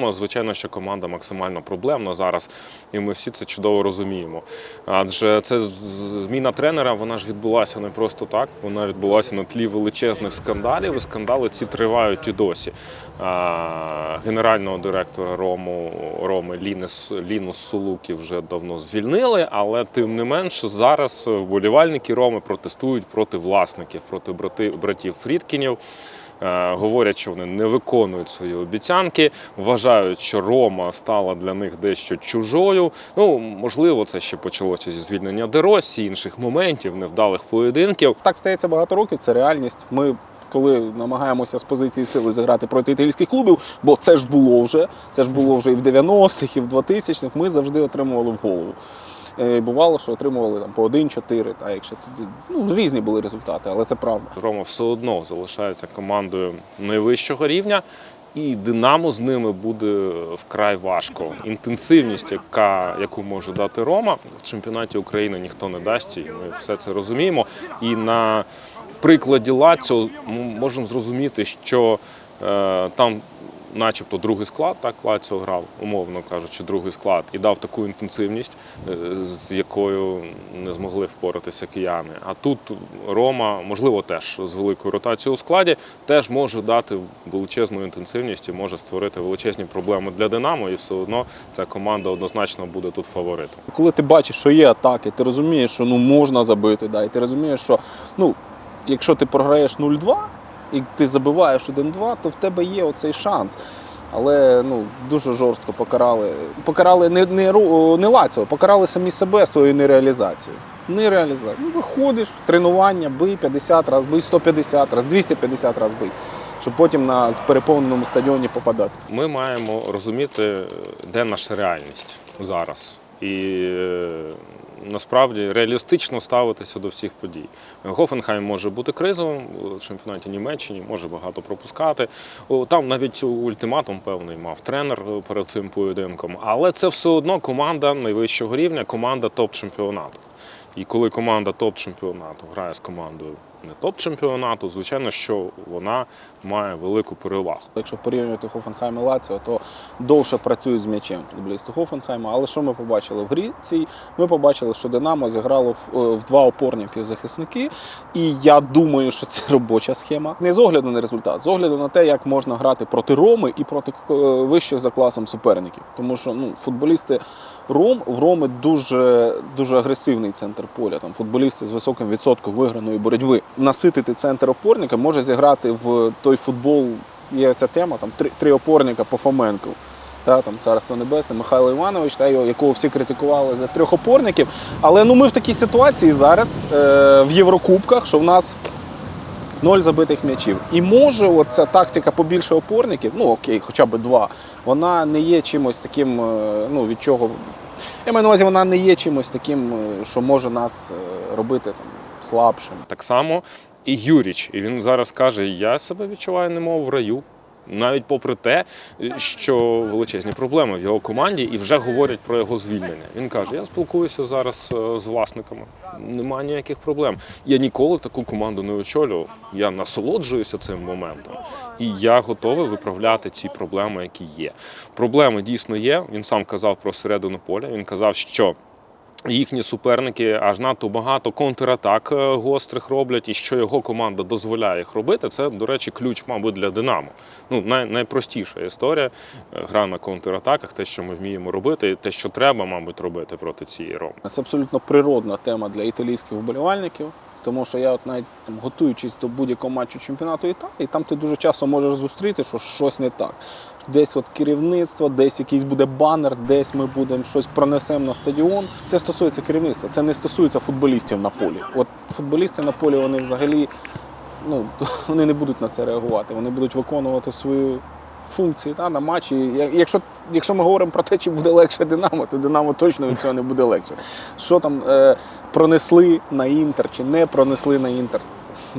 Рома, звичайно, що команда максимально проблемна зараз, і ми всі це чудово розуміємо. Адже це зміна тренера, вона ж відбулася не просто так, вона відбулася на тлі величезних скандалів. І скандали ці тривають і досі. Генерального директора Рому Роми Лінес, Лінус Сулуки вже давно звільнили, але тим не менш зараз вболівальники Роми протестують проти власників, проти брати, братів Фрідкінів. Е, Говорять, що вони не виконують свої обіцянки, вважають, що Рома стала для них дещо чужою. Ну можливо, це ще почалося зі звільнення Деросі, інших моментів, невдалих поєдинків. Так стається багато років, це реальність. Ми коли намагаємося з позиції сили зіграти проти італійських клубів, бо це ж було вже, це ж було вже і в 90-х, і в 2000-х, ми завжди отримували в голову. Е, Бувало, що отримували там по 1-4, та якщо ну, різні були результати, але це правда. Рома все одно залишається командою найвищого рівня. І Динамо з ними буде вкрай важко. Інтенсивність, яка, яку може дати Рома, в чемпіонаті України ніхто не дасть, і ми все це розуміємо. І на прикладі Лаціо ми можемо зрозуміти, що е, там, начебто, другий склад, так Лаціо грав, умовно кажучи, другий склад, і дав таку інтенсивність, е, з якою не змогли впоратися кияни. А тут Рома, можливо, теж з великою ротацією у складі, теж може дати величезну інтенсивність і може створити величезні проблеми для Динамо, і все одно ця команда однозначно буде тут фаворитом. Коли ти бачиш, що є атаки, ти розумієш, що ну можна забити, да, і ти розумієш, що ну, якщо ти програєш 0-2 і ти забиваєш 1-2, то в тебе є оцей шанс. Але ну, дуже жорстко покарали. Покарали не, не, не Лаціо, покарали самі себе своєю нереалізацією. Нереалізація. Ну, виходиш, тренування, бий 50 разів, бий 150 разів, 250 разів бий, щоб потім на переповненому стадіоні попадати. Ми маємо розуміти, де наша реальність зараз. І е, насправді реалістично ставитися до всіх подій. Гофенхайм може бути кризовим у чемпіонаті Німеччини, може багато пропускати. Там навіть ультиматум певний мав тренер е, перед цим поєдинком. Але це все одно команда найвищого рівня, команда топ-чемпіонату. І коли команда топ-чемпіонату грає з командою не топ-чемпіонату, звичайно, що вона має велику перевагу. Якщо порівнювати Хофенхайм і Лаціо, то довше працюють з м'ячем футболісти Хофенхайма. Але що ми побачили в грі цій? Ми побачили, що Динамо зіграло в, е, два опорні півзахисники. І я думаю, що це робоча схема. Не з огляду на результат, з огляду на те, як можна грати проти Роми і проти е, вищих за класом суперників. Тому що ну, футболісти Ром в Роми дуже, дуже агресивний центр поля. Там футболісти з високим відсотком виграної боротьби. Наситити центр опорника може зіграти в той футбол. Є ця тема, там три, три опорника по Фоменку. Та, там Царство Небесне, Михайло Іванович, та, якого всі критикували за трьох опорників. Але ну, ми в такій ситуації зараз е, в Єврокубках, що в нас ноль забитих м'ячів. І може оця тактика побільше опорників, ну окей, хоча б два, вона не є чимось таким, е, ну від чого. Я маю на увазі, вона не є чимось таким, е, що може нас е, робити там, слабшим. Так само і Юріч. І він зараз каже: я себе відчуваю немов в раю. Навіть попри те, що величезні проблеми в його команді, і вже говорять про його звільнення. Він каже: я спілкуюся зараз е, з власниками, немає ніяких проблем. Я ніколи таку команду не очолював. Я насолоджуюся цим моментом, і я готовий виправляти ці проблеми, які є. Проблеми дійсно є. Він сам казав про середину поля. Він казав, що їхні суперники аж надто багато контратак е, гострих роблять, і що його команда дозволяє їх робити. Це, до речі, ключ, мабуть, для Динамо. Ну, най, найпростіша історія. е, Гра на контратаках, те, що ми вміємо робити, і те, що треба, мабуть, робити проти цієї Роми. Це абсолютно природна тема для італійських вболівальників. Тому що я от навіть там, готуючись до будь-якого матчу чемпіонату Італії, там ти дуже часто можеш зустріти, що щось не так. Десь от керівництво, десь якийсь буде банер, десь ми будемо щось пронесемо на стадіон. Це стосується керівництва, це не стосується футболістів на полі. От футболісти на полі вони взагалі ну, вони не будуть на це реагувати. Вони будуть виконувати свою функції та, на матчі. Якщо, якщо ми говоримо про те, чи буде легше Динамо, то Динамо точно від цього не буде легше. Що там е, пронесли на інтер чи не пронесли на інтер?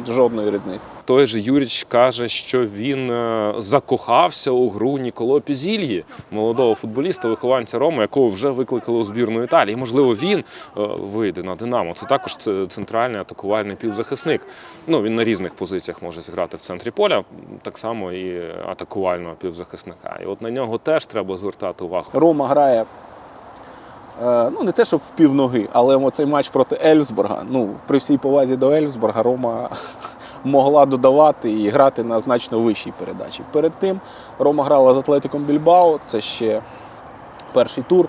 Жодної різниці. Той же Юріч каже, що він е, закохався у гру Ніколо Пізільї, молодого футболіста, вихованця Роми, якого вже викликали у збірну Італії. Можливо, він е, вийде на Динамо. Це також центральний атакувальний півзахисник. Ну він на різних позиціях може зіграти в центрі поля, так само і атакувального півзахисника. І от на нього теж треба звертати увагу. Рома грає. Е, Ну, не те, щоб в півноги, але оцей матч проти Ельфсбурга. Ну, при всій повазі до Ельфсбурга Рома могла додавати і грати на значно вищій передачі. Перед тим Рома грала з Атлетиком Більбао, це ще перший тур.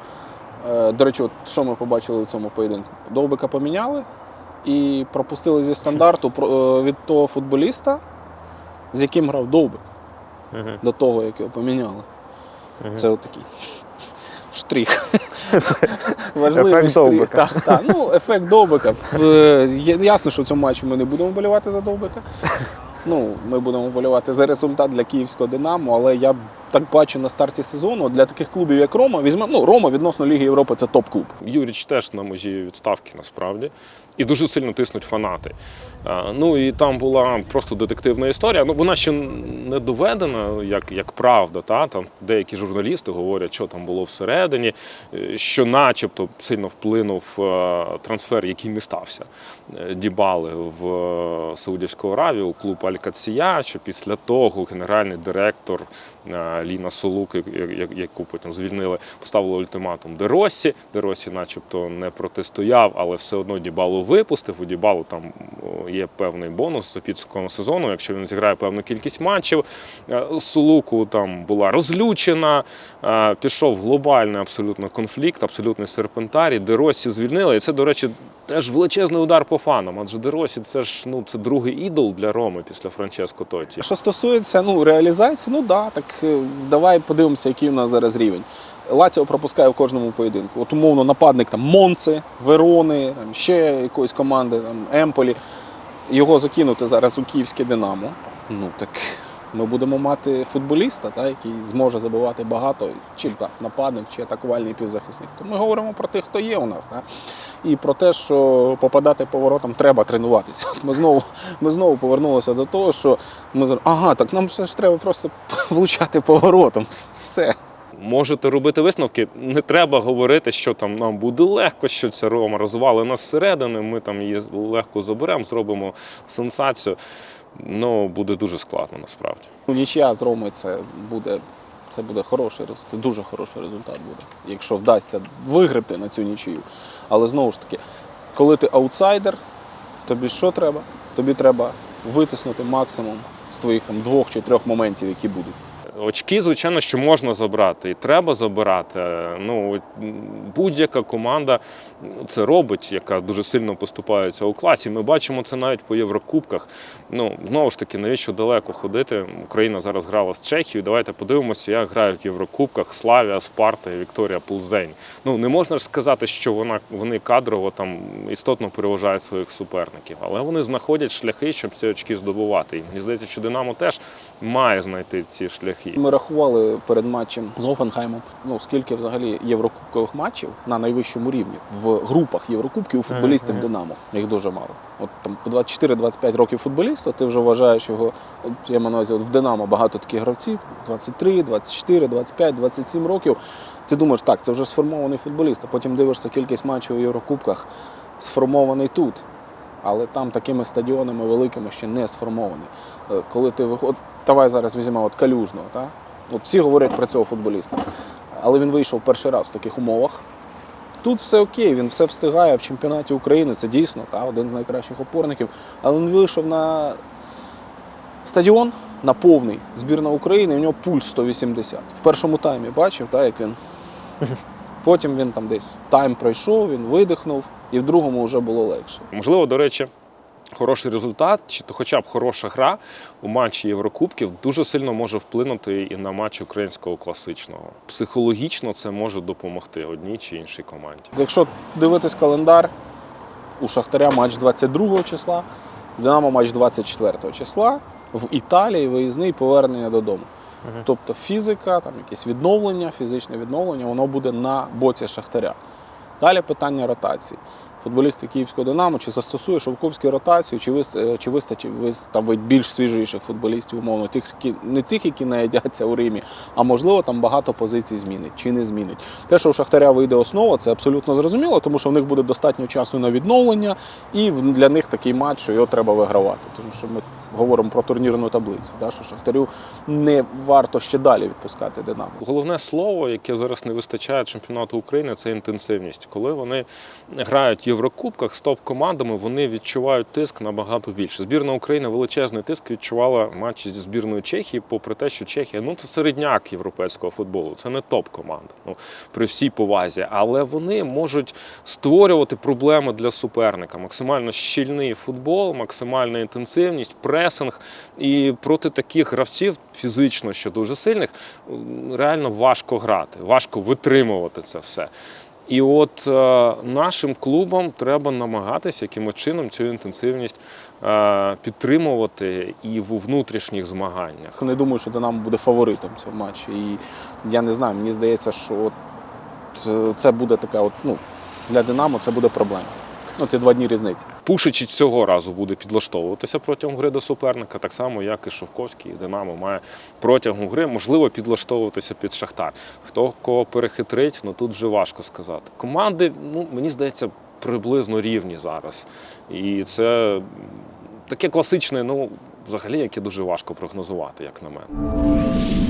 Е, До речі, от що ми побачили в цьому поєдинку? Довбика поміняли і пропустили зі стандарту е, від того футболіста, з яким грав Довбик, до того, як його поміняли. Це отакий штрих. Важливий ефект штрих. Довбика. Так, так. Ну, ефект Довбика. Ясно, що в цьому матчі ми не будемо вболівати за Довбика. Ну, ми будемо вболівати за результат для київського Динамо, але я так бачу на старті сезону для таких клубів, як Рома, візьмемо. Ну, Рома відносно Ліги Європи це топ-клуб. Юріч теж на межі відставки насправді. І дуже сильно тиснуть фанати. Ну і там була просто детективна історія. Ну вона ще не доведена, як, як правда. Та? Там деякі журналісти говорять, що там було всередині, е, що начебто сильно вплинув е, трансфер, який не стався. е, Дібали в е, Саудівську Аравію у клуб Аль-Кація, що після того генеральний директор е, Ліна Солук, як- як- яку потім звільнили, поставила ультиматум Деросі. Деросі, начебто, не протистояв, але все одно Дібалу випустив. У Дібалу там є певний бонус за підсумком сезону, якщо він зіграє певну кількість матчів. Е, Солуку там була розлючена, е, пішов глобальний абсолютно конфлікт, абсолютний серпентарій. Деросі звільнили. І це, до речі, теж величезний удар по фанам. Адже Деросі це ж ну це другий ідол для Роми після Франческо Тоті. Що стосується ну, реалізації, ну да, так е, давай подивимося, який у нас зараз рівень. Лаціо пропускає в кожному поєдинку. От умовно нападник там Монци, Верони, там, ще якоїсь команди, там, Емполі. Його закинути зараз у київське Динамо. Ну так ми будемо мати футболіста, та, який зможе забивати багато, чи нападник, чи атакувальний півзахисник. То ми говоримо про тих, хто є у нас. Та. І про те, що попадати поворотом треба тренуватися. Ми знову, ми знову повернулися до того, що ми ага, так нам все ж треба просто влучати поворотом. Все. Можете робити висновки. Не треба говорити, що там нам буде легко, що ця Рома розвали нас зсередини. Ми там її легко заберемо, зробимо сенсацію. Ну буде дуже складно насправді. Нічия з Ромою це буде, це буде хороший це дуже хороший результат буде, якщо вдасться вигребти на цю нічию. Але знову ж таки, коли ти аутсайдер, тобі що треба? Тобі треба витиснути максимум з твоїх там двох чи трьох моментів, які будуть. Очки, звичайно, що можна забрати, і треба забирати. Ну будь-яка команда це робить, яка дуже сильно поступається у класі. Ми бачимо це навіть по Єврокубках. Ну знову ж таки, навіщо далеко ходити? Україна зараз грала з Чехією. Давайте подивимося, як грають в Єврокубках Славія, Спарта і Вікторія Пулзень. Ну не можна ж сказати, що вона вони кадрово там істотно переважають своїх суперників, але вони знаходять шляхи, щоб ці очки здобувати. І мені здається, що Динамо теж має знайти ці шляхи. Ми рахували перед матчем з Офенхаймом, ну скільки взагалі єврокубкових матчів на найвищому рівні в групах Єврокубків у футболістів Динамо. Їх дуже мало. От там 24-25 років футболіста, ти вже вважаєш його. Я маю на увазі, от в Динамо багато таких гравців: 23, 24, 25, 27 років. Ти думаєш, так, це вже сформований футболіст, а потім дивишся кількість матчів у Єврокубках, сформований тут. Але там такими стадіонами великими ще не сформований. Е, Коли ти виходиш, давай зараз візьмемо от Калюжного. Та? От всі говорять про цього футболіста. Але він вийшов перший раз в таких умовах. Тут все окей, він все встигає в чемпіонаті України. Це дійсно та, один з найкращих опорників. Але він вийшов на стадіон на повний збірна України, і в нього пульс 180. В першому таймі бачив, та, як він. Потім він там десь тайм пройшов, він видихнув, і в другому вже було легше. Можливо, до речі, хороший результат, чи то хоча б хороша гра у матчі Єврокубків дуже сильно може вплинути і на матч українського класичного. Психологічно це може допомогти одній чи іншій команді. Якщо дивитись календар, у Шахтаря матч 22 числа, Динамо матч 24 числа, в Італії виїзний повернення додому. Тобто фізика, там якесь відновлення, фізичне відновлення, воно буде на боці Шахтаря. Далі питання ротації. Футболісти київського Динамо, чи застосує Шовковський ротацію, чи е, чи вистачить виставить більш свіжіших футболістів, умовно, тих, не тих, які наїдяться у Римі, а можливо там багато позицій змінить чи не змінить. Те, що у Шахтаря вийде основа, це абсолютно зрозуміло, тому що в них буде достатньо часу на відновлення, і для них такий матч, що його треба вигравати. Тому що ми говоримо про турнірну таблицю, да, що Шахтарю не варто ще далі відпускати Динамо. Головне слово, яке зараз не вистачає чемпіонату України, це інтенсивність. Коли вони грають в Єврокубках з топ-командами, вони відчувають тиск набагато більше. Збірна України величезний тиск відчувала матчі зі збірною Чехії, попри те, що Чехія ну це середняк європейського футболу, це не топ-команда. Ну при всій повазі, але вони можуть створювати проблеми для суперника. Максимально щільний футбол, максимальна інтенсивність, пресинг. І проти таких гравців фізично ще дуже сильних реально важко грати, важко витримувати це все. І от е, нашим клубам треба намагатися якимось чином цю інтенсивність е, підтримувати і в внутрішніх змаганнях. Не думаю, що Динамо буде фаворитом цього матчу. І я не знаю, мені здається, що от, е, це буде така, от, ну, для Динамо це буде проблема. Ну, це два дні різниці. Пушичі цього разу буде підлаштовуватися протягом гри до суперника, так само, як і Шовковський і Динамо має протягом гри, можливо, підлаштовуватися під Шахтар. Хто кого перехитрить, ну тут вже важко сказати. Команди, ну мені здається, приблизно рівні зараз. І це таке класичне, ну взагалі, яке дуже важко прогнозувати, як на мене.